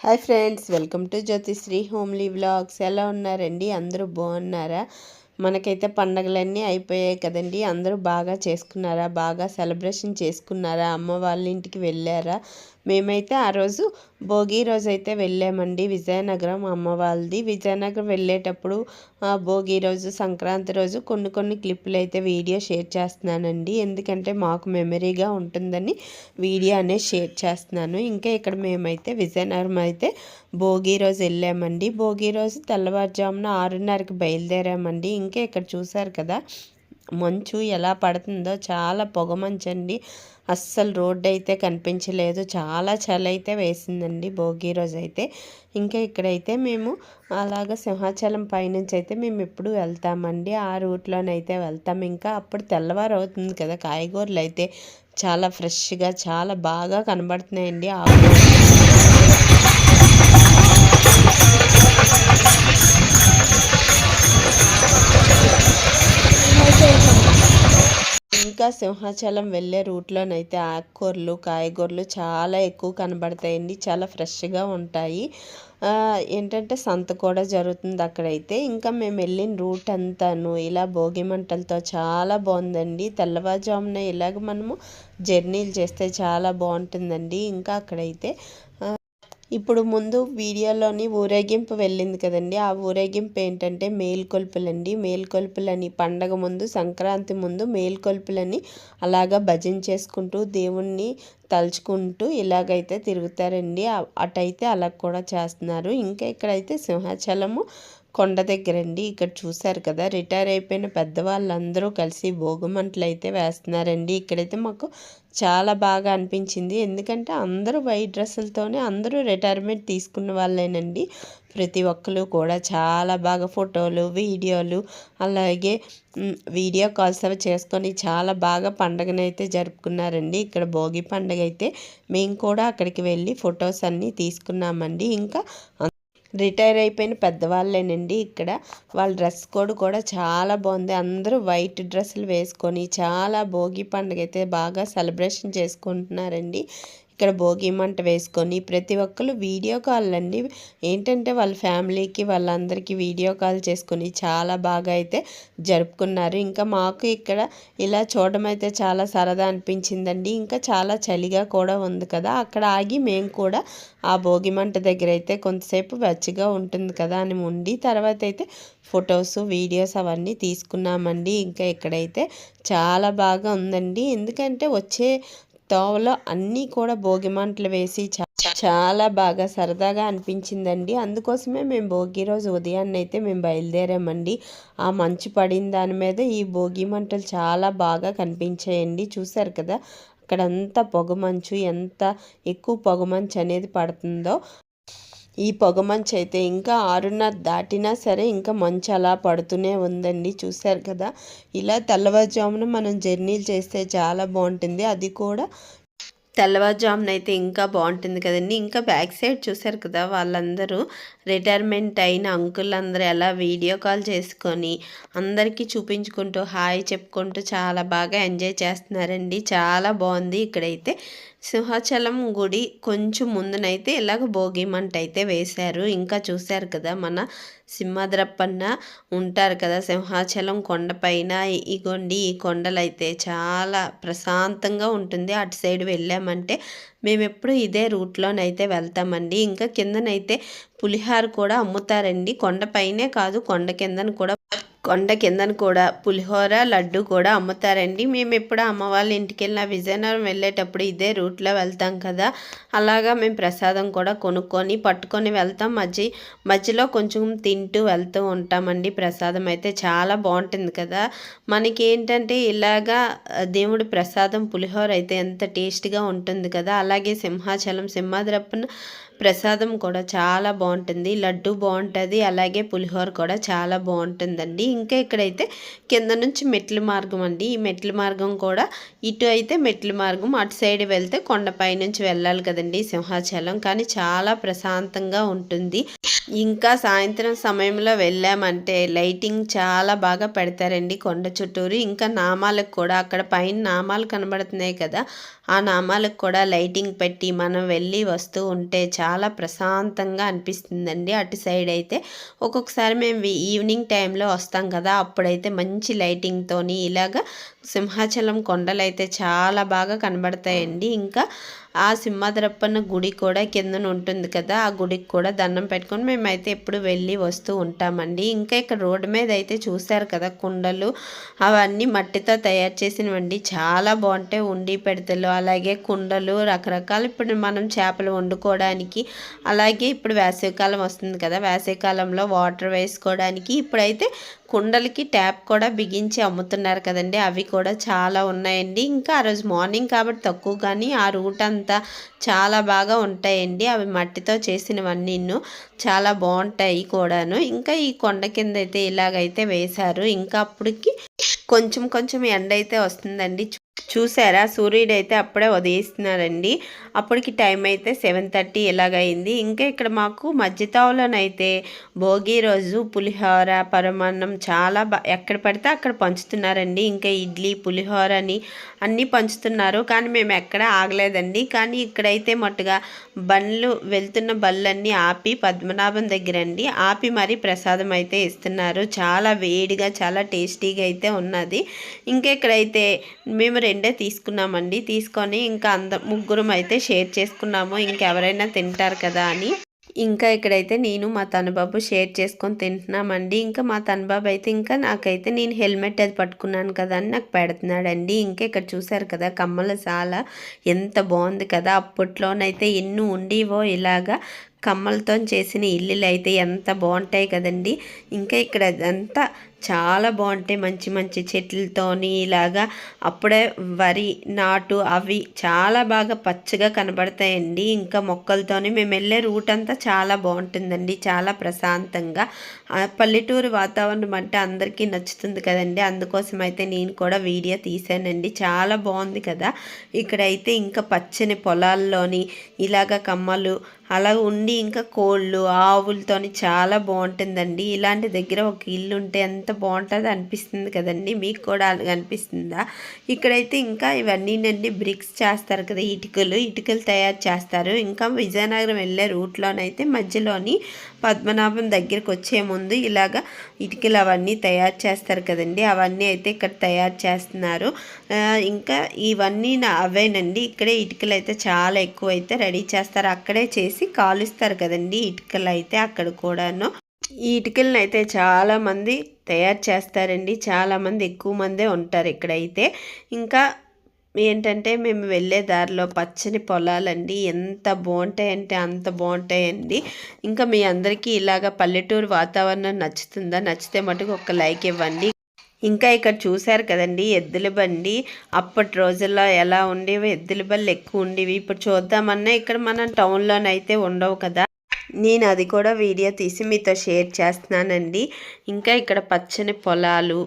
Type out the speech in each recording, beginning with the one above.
Hi friends welcome to Jyothisri homely vlogs. ఎలా ఉన్నారండి? అందరూ బాగున్నారా? మనకైతే పండగలన్నీ అయిపోయాయి కదండి. అందరూ బాగా చేసుకున్నారా? బాగా సెలబ్రేషన్ చేసుకున్నారా? అమ్మ వాళ్ళ ఇంటికి వెళ్ళారా? మేమైతే ఆ రోజు భోగి రోజు అయితే వెళ్ళామండి. విజయనగరం అమ్మ వాళ్ళది విజయనగరం వెళ్ళేటప్పుడు భోగి రోజు సంక్రాంతి రోజు కొన్ని కొన్ని క్లిప్పులు అయితే వీడియో షేర్ చేస్తున్నానండి. ఎందుకంటే మాకు మెమరీగా ఉంటుందని వీడియో అనేది షేర్ చేస్తున్నాను. ఇంకా ఇక్కడ మేమైతే విజయనగరం అయితే భోగి రోజు వెళ్ళామండి. భోగి రోజు తెల్లవారుజామున ఆరున్నరకి బయలుదేరామండి. ఇంకా ఇక్కడ చూసారు కదా మంచు ఎలా పడుతుందో చాలా పొగ మంచండి. అస్సలు రోడ్డు అయితే కనిపించలేదు. చాలా చలి అయితే వేసిందండి భోగి రోజు అయితే ఇంకా ఇక్కడైతే మేము అలాగ సింహాచలం పైనుంచి అయితే మేము ఎప్పుడు వెళ్తామండి. ఆ రూట్లోనైతే వెళ్తాం. ఇంకా అప్పుడు తెల్లవారు అవుతుంది కదా కాయగూరలు అయితే చాలా ఫ్రెష్గా చాలా బాగా కనబడుతున్నాయండి. ఆ ఇంకా సింహాచలం వెళ్ళే రూట్లోనైతే ఆకుకూరలు కాయగూరలు చాలా ఎక్కువ కనబడతాయండి. చాలా ఫ్రెష్గా ఉంటాయి. ఏంటంటే సంత కూడా జరుగుతుంది అక్కడైతే. ఇంకా మేము వెళ్ళిన రూట్ అంతాను ఇలా భోగి మంటలతో చాలా బాగుందండి. తెల్లవారుజామున ఇలాగ మనము జర్నీలు చేస్తే చాలా బాగుంటుందండి. ఇంకా అక్కడైతే ఇప్పుడు ముందు వీడియోలోని ఊరేగింపు వెళ్ళింది కదండి. ఆ ఊరేగింపు ఏంటంటే మేల్కొల్పులండి. మేల్కొల్పులని పండగ ముందు సంక్రాంతి ముందు మేల్కొల్పులని అలాగా భజన చేసుకుంటూ దేవుణ్ణి తలుచుకుంటూ ఇలాగైతే తిరుగుతారండి. అటైతే అలా కూడా చేస్తున్నారు. ఇంకా ఇక్కడైతే సింహాచలము కొండ దగ్గరండి. ఇక్కడ చూసారు కదా రిటైర్ అయిపోయిన పెద్దవాళ్ళందరూ కలిసి భోగమంటలు అయితే వేస్తున్నారండి. ఇక్కడైతే మాకు చాలా బాగా అనిపించింది. ఎందుకంటే అందరూ వైట్ డ్రెస్సులతోనే అందరూ రిటైర్మెంట్ తీసుకున్న వాళ్ళేనండి. ప్రతి ఒక్కరు కూడా చాలా బాగా ఫోటోలు వీడియోలు అలాగే వీడియో కాల్స్ అవి చేసుకొని చాలా బాగా పండగనైతే జరుపుకున్నారండి. ఇక్కడ భోగి పండగ అయితే మేము కూడా అక్కడికి వెళ్ళి ఫొటోస్ అన్నీ తీసుకున్నామండి. ఇంకా రిటైర్ అయిపోయిన పెద్దవాళ్ళేనండి ఇక్కడ. వాళ్ళ డ్రెస్ కోడ్ కూడా చాలా బాగుంది. అందరూ వైట్ డ్రెస్సులు వేసుకొని చాలా భోగి పండుగ అయితే బాగా సెలబ్రేషన్ చేసుకుంటున్నారండి. ఇక్కడ భోగి మంట వేసుకొని ప్రతి ఒక్కరు వీడియో కాల్ అండి ఏంటంటే వాళ్ళ ఫ్యామిలీకి వాళ్ళందరికీ వీడియో కాల్ చేసుకొని చాలా బాగా అయితే జరుపుకున్నారు. ఇంకా మాకు ఇక్కడ ఇలా చూడడం అయితే చాలా సరదా అనిపించిందండి. ఇంకా చాలా చలిగా కూడా ఉంది కదా అక్కడ ఆగి మేము కూడా ఆ భోగి మంట దగ్గర అయితే కొంతసేపు వెచ్చగా ఉంటుంది కదా అని ఉండి తర్వాత అయితే ఫొటోస్ వీడియోస్ అవన్నీ తీసుకున్నామండి. ఇంకా ఇక్కడైతే చాలా బాగా ఉందండి. ఎందుకంటే వచ్చే తోవలో అన్నీ కూడా భోగి మంటలు వేసి చాలా బాగా సరదాగా అనిపించిందండి. అందుకోసమే మేము భోగి రోజు ఉదయాన్నే అయితే మేము బయలుదేరామండి. ఆ మంచు పడిన దాని మీద ఈ భోగి మంటలు చాలా బాగా కనిపించాయండి. చూశారు కదా అక్కడంతా పొగమంచు ఎంత ఎక్కువ పొగమంచు అనేది పడుతుందో. ఈ పొగమంచు అయితే ఇంకా ఆరున్నర దాటినా సరే ఇంకా మంచు అలా పడుతూనే ఉందండి. చూశారు కదా? ఇలా తెల్లవారుజామున మనం జర్నీలు చేస్తే చాలా బాగుంటుంది. అది కూడా తెల్లవారుజామున అయితే ఇంకా బాగుంటుంది కదండి. ఇంకా బ్యాక్ సైడ్ చూసారు కదా? వాళ్ళందరూ రిటైర్మెంట్ అయిన అంకుల్ అందరూ ఎలా వీడియో కాల్ చేసుకొని అందరికీ చూపించుకుంటూ హాయ్ చెప్పుకుంటూ చాలా బాగా ఎంజాయ్ చేస్తున్నారండి. చాలా బాగుంది ఇక్కడైతే. సింహాచలం గుడి కొంచెం ముందునైతే ఇలాగ భోగి అయితే వేశారు. ఇంకా చూశారు కదా మన సింహద్రప్పన్న ఉంటారు కదా సింహాచలం కొండపైన ఇగోండి ఈ కొండలైతే చాలా ప్రశాంతంగా ఉంటుంది. అటు సైడ్ వెళ్ళామంటే మేము ఎప్పుడు ఇదే రూట్లోనైతే వెళ్తామండి. ఇంకా కిందనైతే పులిహార కూడా అమ్ముతారండి. కొండపైనే కాదు కొండ కిందన కూడా కొండ కిందన కూడా పులిహోర లడ్డు కూడా అమ్ముతారండి. మేము ఎప్పుడు అమ్మ వాళ్ళ ఇంటికి వెళ్ళిన విజయనగరం వెళ్ళేటప్పుడు ఇదే రూట్లో వెళ్తాం కదా. అలాగా మేము ప్రసాదం కూడా కొనుక్కొని పట్టుకొని వెళ్తాం. మధ్య మధ్యలో కొంచెం తింటూ వెళ్తూ ఉంటామండి. ప్రసాదం అయితే చాలా బాగుంటుంది కదా. మనకి ఏంటంటే ఇలాగా దేవుడి ప్రసాదం పులిహోర అయితే ఎంత టేస్ట్గా ఉంటుంది కదా. అలాగే సింహాచలం సింహాద్రప్పన ప్రసాదం కూడా చాలా బాగుంటుంది. లడ్డు బాగుంటుంది అలాగే పులిహోర కూడా చాలా బాగుంటుందండి. ఇంకా ఇక్కడైతే కింద నుంచి మెట్ల మార్గం అండి. ఈ మెట్ల మార్గం కూడా ఇటు అయితే మెట్ల మార్గం అటు సైడ్ వెళ్తే కొండపై నుంచి వెళ్ళాలి కదండి సింహాచలం. కానీ చాలా ప్రశాంతంగా ఉంటుంది. ఇంకా సాయంత్రం సమయంలో వెళ్ళామంటే లైటింగ్ చాలా బాగా పెడతారండి కొండ చుట్టూరు. ఇంకా నామాలకు కూడా అక్కడ పైన నామాలు కనబడుతున్నాయి కదా ఆ నామాలకు కూడా లైటింగ్ పెట్టి మనం వెళ్ళి వస్తూ ఉంటే చాలా చాలా ప్రశాంతంగా అనిపిస్తుందండి. అటు సైడ్ అయితే ఒక్కొక్కసారి మేము ఈవినింగ్ టైంలో వస్తాం కదా అప్పుడైతే మంచి లైటింగ్తోని ఇలాగ సింహాచలం కొండలైతే చాలా బాగా కనబడతాయండి. ఇంకా ఆ సింహాద్రప్పన్న గుడి కూడా కిందన ఉంటుంది కదా ఆ గుడికి కూడా దండం పెట్టుకొని మేమైతే ఎప్పుడు వెళ్ళి వస్తూ ఉంటామండి. ఇంకా ఇక్కడ రోడ్డు మీద అయితే చూశారు కదా కుండలు అవన్నీ మట్టితో తయారు చేసినవండి. చాలా బాగుంటాయి ఉండి పెడతలు అలాగే కుండలు రకరకాలు. ఇప్పుడు మనం చేపలు వండుకోవడానికి అలాగే ఇప్పుడు వేసవికాలం వస్తుంది కదా వేసవికాలంలో వాటర్ వేసుకోవడానికి. ఇప్పుడైతే కుండలకి ట్యాప్ కూడా బిగించి అమ్ముతున్నారు కదండి అవి కూడా కూడా చాలా ఉన్నాయండి. ఇంకా ఆ రోజు మార్నింగ్ కాబట్టి తక్కువ కానీ ఆ రూట్ అంతా చాలా బాగా ఉంటాయండి. అవి మట్టితో చేసినవన్నీ చాలా బాగుంటాయి కూడాను. ఇంకా ఈ కొండ కింద అయితే ఇలాగైతే వేశారు. ఇంకా అప్పటికి కొంచెం కొంచెం ఎండ అయితే వస్తుందండి చూసారా? సూర్యుడు అయితే అప్పుడే ఉదయిస్తున్నారండి అప్పటికి టైం అయితే సెవెన్ థర్టీ ఇలాగైంది ఇంకా ఇక్కడ మాకు మధ్యతావులోనైతే భోగి రోజు పులిహోర పరమాన్నం చాలా ఎక్కడ పడితే అక్కడ పంచుతున్నారండి. ఇంకా ఇడ్లీ పులిహోర అని అన్నీ పంచుతున్నారు. కానీ మేము ఎక్కడ ఆగలేదండి. కానీ ఇక్కడైతే మట్టుగా బండ్లు వెళ్తున్న బళ్ళన్నీ ఆపి పద్మనాభం దగ్గర అండి ఆపి మరీ ప్రసాదం అయితే ఇస్తున్నారు. చాలా వేడిగా చాలా టేస్టీగా అయితే ఉన్నది. ఇంకా ఇక్కడైతే మేము రెండే తీసుకున్నామండి. తీసుకొని ఇంకా అంద ముగ్గురం అయితే షేర్ చేసుకున్నాము. ఇంకెవరైనా తింటారు కదా అని. ఇంకా ఇక్కడైతే నేను మా తనబాబు షేర్ చేసుకొని తింటున్నామండి. ఇంకా మా తనబాబు అయితే ఇంకా నాకైతే నేను హెల్మెట్ అది పట్టుకున్నాను కదా అని నాకు పెడుతున్నాడండి. ఇంకా ఇక్కడ చూసారు కదా కమ్మల సాల. ఎంత బాగుంది కదా. అప్పట్లోనైతే ఎన్ని ఉండేవో ఇలాగా. కమ్మలతో చేసిన ఇల్లులు అయితే ఎంత బాగుంటాయి కదండి. ఇంకా ఇక్కడ అంతా చాలా బాగుంటాయి. మంచి మంచి చెట్లతోని ఇలాగా అప్పుడే వరి నాటు అవి చాలా బాగా పచ్చగా కనబడతాయండి. ఇంకా మొక్కలతోని మేము వెళ్ళే రూట్ అంతా చాలా బాగుంటుందండి. చాలా ప్రశాంతంగా. పల్లెటూరు వాతావరణం అంటే అందరికీ నచ్చుతుంది కదండి. అందుకోసం అయితే నేను కూడా వీడియో తీసానండి. చాలా బాగుంది కదా. ఇక్కడైతే ఇంకా పచ్చని పొలాల్లోని ఇలాగ కమ్మలు అలా ఉండి ఇంకా కోళ్ళు ఆవులతోని చాలా బాగుంటుందండి. ఇలాంటి దగ్గర ఒక ఇల్లు ఉంటే ఎంత బాగుంటుందో అనిపిస్తుంది కదండి. మీకు కూడా అనిపిస్తుందా? ఇక్కడైతే ఇంకా ఇవన్నీ నండి బ్రిక్స్ చేస్తారు కదా ఇటుకలు. ఇటుకలు తయారు చేస్తారు. ఇంకా విజయనగరం వెళ్ళే రూట్లోనైతే మధ్యలోని పద్మనాభం దగ్గరికి వచ్చే ముందు ఇలాగ ఇటుకలు అవన్నీ తయారు చేస్తారు కదండి. అవన్నీ అయితే ఇక్కడ తయారు చేస్తున్నారు. ఇంకా ఇవన్నీ నా అవేనండి. ఇక్కడే ఇటుకలు అయితే చాలా ఎక్కువ అయితే రెడీ చేస్తారు. అక్కడే చేసి కాలుస్తారు కదండి ఇటుకలు అయితే అక్కడ కూడాను. ఈ ఇటుకలను అయితే చాలా మంది తయారు చేస్తారండి. చాలా మంది ఎక్కువ మందే ఉంటారు ఇక్కడైతే. ఇంకా ఏంటంటే మేము వెళ్ళే దారిలో పచ్చని పొలాలండి. ఎంత బాగుంటాయంటే అంత బాగుంటాయండి. ఇంకా మీ అందరికీ ఇలాగ పల్లెటూరు వాతావరణం నచ్చుతుందా? నచ్చితే మటుకు ఒక లైక్ ఇవ్వండి. ఇంకా ఇక్కడ చూశారు కదండి ఎద్దుల బండి. అప్పటి రోజుల్లో ఎలా ఉండేవి? ఎద్దుల బళ్ళు ఎక్కువ ఉండేవి. ఇప్పుడు చూద్దామన్నా ఇక్కడ మనం టౌన్లోనైతే ఉండవు కదా. నేను అది కూడా వీడియో తీసి మీతో షేర్ చేస్తున్నానండి. ఇంకా ఇక్కడ పచ్చని పొలాలు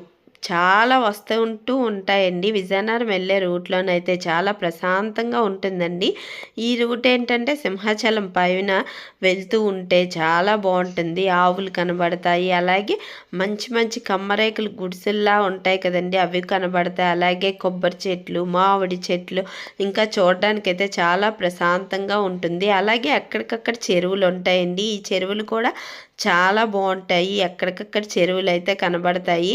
చాలా వస్తూ ఉంటూ ఉంటాయండి. విజయనగరం వెళ్ళే రూట్లోనైతే చాలా ప్రశాంతంగా ఉంటుందండి. ఈ రూట్ ఏంటంటే సింహాచలం పైన వెళ్తూ ఉంటే చాలా బాగుంటుంది. ఆవులు కనబడతాయి. అలాగే మంచి మంచి కమ్మరేకులు గుడిసెల్లా ఉంటాయి కదండి. అవి కనబడతాయి. అలాగే కొబ్బరి చెట్లు మామిడి చెట్లు ఇంకా చూడడానికైతే చాలా ప్రశాంతంగా ఉంటుంది. అలాగే అక్కడికక్కడ చెరువులు ఉంటాయండి. ఈ చెరువులు కూడా చాలా బాగుంటాయి. ఎక్కడికక్కడ చెరువులు అయితే కనబడతాయి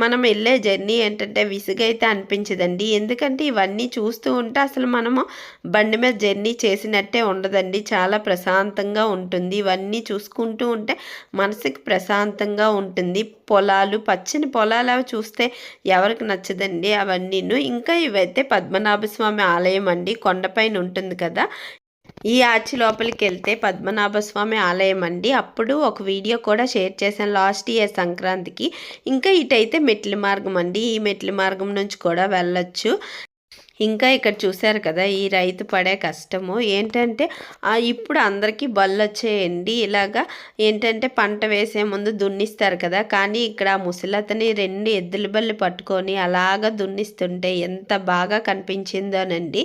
మనం వెళ్ళే జర్నీ ఏంటంటే విసుగైతే అనిపించదండి. ఎందుకంటే ఇవన్నీ చూస్తూ ఉంటే అసలు మనము బండి మీద జర్నీ చేసినట్టే ఉండదండి. చాలా ప్రశాంతంగా ఉంటుంది. ఇవన్నీ చూసుకుంటూ ఉంటే మనసుకి ప్రశాంతంగా ఉంటుంది. పొలాలు పచ్చని పొలాలు అవి చూస్తే ఎవరికి నచ్చదండి అవన్నీను. ఇంకా ఇవైతే పద్మనాభ స్వామి ఆలయం అండి. కొండపైన ఉంటుంది కదా. ఈ ఆర్చి లోపలికి వెళ్తే పద్మనాభ స్వామి ఆలయం అండి. అప్పుడు ఒక వీడియో కూడా షేర్ చేశాను లాస్ట్ ఇయర్ సంక్రాంతికి. ఇంకా ఇటైతే మెట్ల మార్గం అండి. ఈ మెట్ల మార్గం నుంచి కూడా వెళ్ళొచ్చు. ఇంకా ఇక్కడ చూశారు కదా ఈ రైతు పడే కష్టము. ఏంటంటే ఇప్పుడు అందరికీ బళ్ళు వచ్చేయండి. ఇలాగా ఏంటంటే పంట వేసే ముందు దున్నిస్తారు కదా. కానీ ఇక్కడ ముసలతని రెండు ఎద్దుల బళ్ళు పట్టుకొని అలాగా దున్నిస్తుంటే ఎంత బాగా కనిపించిందోనండి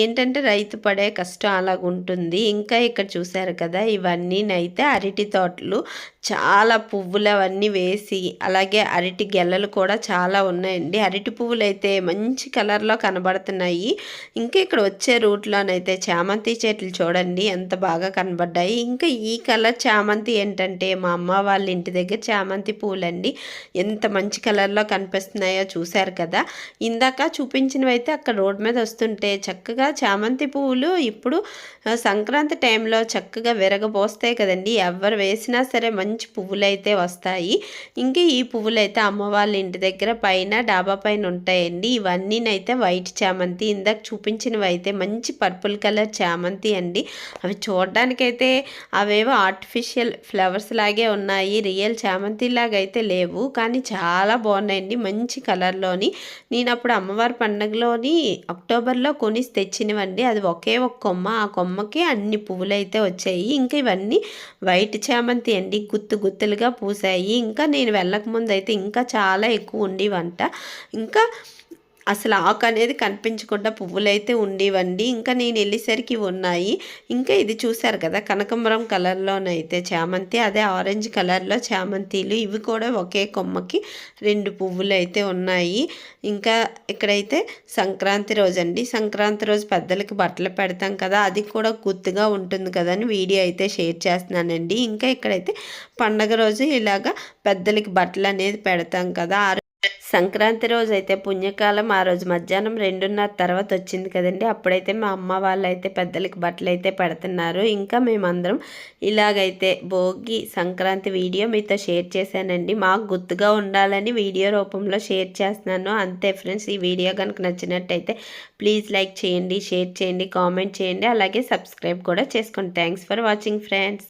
ఏంటంటే రైతు పడే కష్టం అలాగ ఉంటుంది ఇంకా ఇక్కడ చూశారు కదా ఇవన్నీ అయితే అరటి తోటలు చాలా పువ్వులు అవన్నీ వేసి అలాగే అరటి గెలలు కూడా చాలా ఉన్నాయండి. అరటి పువ్వులు అయితే మంచి కలర్లో కనబడుతున్నాయి. ఇంకా ఇక్కడ వచ్చే రూట్లోనైతే చామంతి చెట్లు చూడండి ఎంత బాగా కనబడ్డాయి. ఇంకా ఈ కలర్ చామంతి ఏంటంటే మా అమ్మ వాళ్ళ ఇంటి దగ్గర చామంతి పూలండి. ఎంత మంచి కలర్లో కనిపిస్తున్నాయో చూశారు కదా. ఇందాక చూపించినవి అయితే అక్కడ రోడ్ మీద వస్తుంటే చక్కగా చామంతి పువ్వులు ఇప్పుడు సంక్రాంతి టైంలో చక్కగా విరగబోస్తాయి కదండి. ఎవరు వేసినా సరే మంచి పువ్వులు అయితే వస్తాయి. ఇంకా ఈ పువ్వులు అయితే అమ్మ వాళ్ళ ఇంటి దగ్గర పైన డాబా పైన ఉంటాయండి. ఇవన్నీనైతే వైట్ చామంతి ఇందాక చూపించినవి అయితే మంచి పర్పుల్ కలర్ చామంతి అండి. అవి చూడడానికైతే అవేవో ఆర్టిఫిషియల్ ఫ్లవర్స్ లాగే ఉన్నాయి. రియల్ చామంతి లాగా అయితే లేవు. కానీ చాలా బాగున్నాయండి. మంచి కలర్లోని. నేను అప్పుడు అమ్మవారి పండుగలోని అక్టోబర్లో కొని తెచ్చినవండి. అది ఒకే ఒక కొమ్మ. ఆ కొమ్మకి అన్ని పువ్వులు అయితే వచ్చాయి. ఇంకా ఇవన్నీ వైట్ చామంతి అండి. గుత్తు గుత్తు గుత్తులుగా పూసాయి ఇంకా నేను వెళ్ళక ముందు అయితే ఇంకా చాలా ఎక్కువ ఉండేవంట. ఇంకా అసలు ఆకు అనేది కనిపించకుండా పువ్వులైతే ఉండేవండి. ఇంకా నేను వెళ్ళేసరికి ఉన్నాయి. ఇంకా ఇది చూసారు కదా కనకంబరం కలర్లోనైతే చామంతి అదే ఆరెంజ్ కలర్లో చామంతిలు. ఇవి కూడా ఒకే కొమ్మకి రెండు పువ్వులు అయితే ఉన్నాయి. ఇంకా ఇక్కడైతే సంక్రాంతి రోజు అండి సంక్రాంతి రోజు పెద్దలకి బట్టలు పెడతాం కదా అది కూడా గుర్తుగా ఉంటుంది కదా అని వీడియో అయితే షేర్ చేస్తున్నానండి. ఇంకా ఇక్కడైతే పండగ రోజు ఇలాగా పెద్దలకి బట్టలు అనేది పెడతాం కదా. సంక్రాంతి రోజు అయితే పుణ్యకాలం ఆ రోజు మధ్యాహ్నం రెండున్నర తర్వాత వచ్చింది కదండి. అప్పుడైతే మా అమ్మ వాళ్ళు అయితే పెద్దలకి బట్టలు అయితే పెడుతున్నారు. ఇంకా మేమందరం ఇలాగైతే భోగి సంక్రాంతి వీడియో మీతో షేర్ చేశానండి. మాకు గుర్తుగా ఉండాలని వీడియో రూపంలో షేర్ చేస్తున్నాను. అంతే ఫ్రెండ్స్ ఈ వీడియో కనుక నచ్చినట్టయితే ప్లీజ్ లైక్ చేయండి షేర్ చేయండి కామెంట్ చేయండి. అలాగే సబ్స్క్రైబ్ కూడా చేసుకోండి థ్యాంక్స్ ఫర్ వాచింగ్ ఫ్రెండ్స్.